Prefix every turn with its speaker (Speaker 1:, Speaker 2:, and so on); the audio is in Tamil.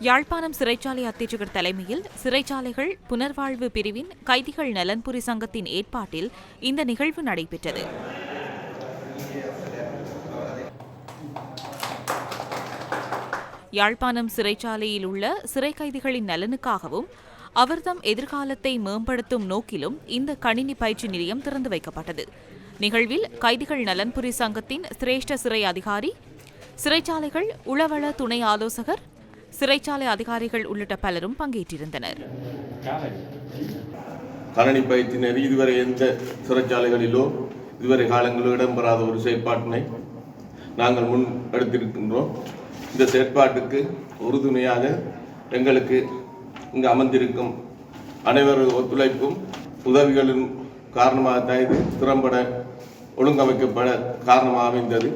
Speaker 1: யாழ்ப்பாணம் சிறைச்சாலை அத்தீட்சகர் தலைமையில் சிறைச்சாலைகள் புனர்வாழ்வு பிரிவின் கைதிகள் நலன்புரி சங்கத்தின் ஏற்பாட்டில் இந்த நிகழ்வு நடைபெற்றது. யாழ்ப்பாணம் சிறைச்சாலையில் உள்ள சிறை கைதிகளின் நலனுக்காகவும் அவர்தம் எதிர்காலத்தை மேம்படுத்தும் நோக்கிலும் இந்த கணினி பயிற்சி நிலையம் திறந்து வைக்கப்பட்டது. நிகழ்வில் கைதிகள் நலன்புரி சங்கத்தின் சிரேஷ்ட சிறை அதிகாரி சிறைச்சாலைகள் உளவள துணை ஆலோசகர் சிறைச்சாலை அதிகாரிகள் உள்ளிட்ட பலரும் பங்கேற்றிருந்தனர்.
Speaker 2: கணனி பயிற்சியினர் இதுவரை எந்த சிறைச்சாலைகளிலோ இதுவரை காலங்களிலோ இடம்பெறாத ஒரு செயற்பாட்டினை நாங்கள் முன் எடுத்திருக்கின்றோம். இந்த செயற்பாட்டுக்கு உறுதுணையாக எங்களுக்கு இங்கு அமர்ந்திருக்கும் அனைவரது ஒத்துழைப்பும் உதவிகளின் காரணமாகத்தான் இது திறம்பட ஒழுங்கமைக்கப்பட காரணமாக அமைந்தது.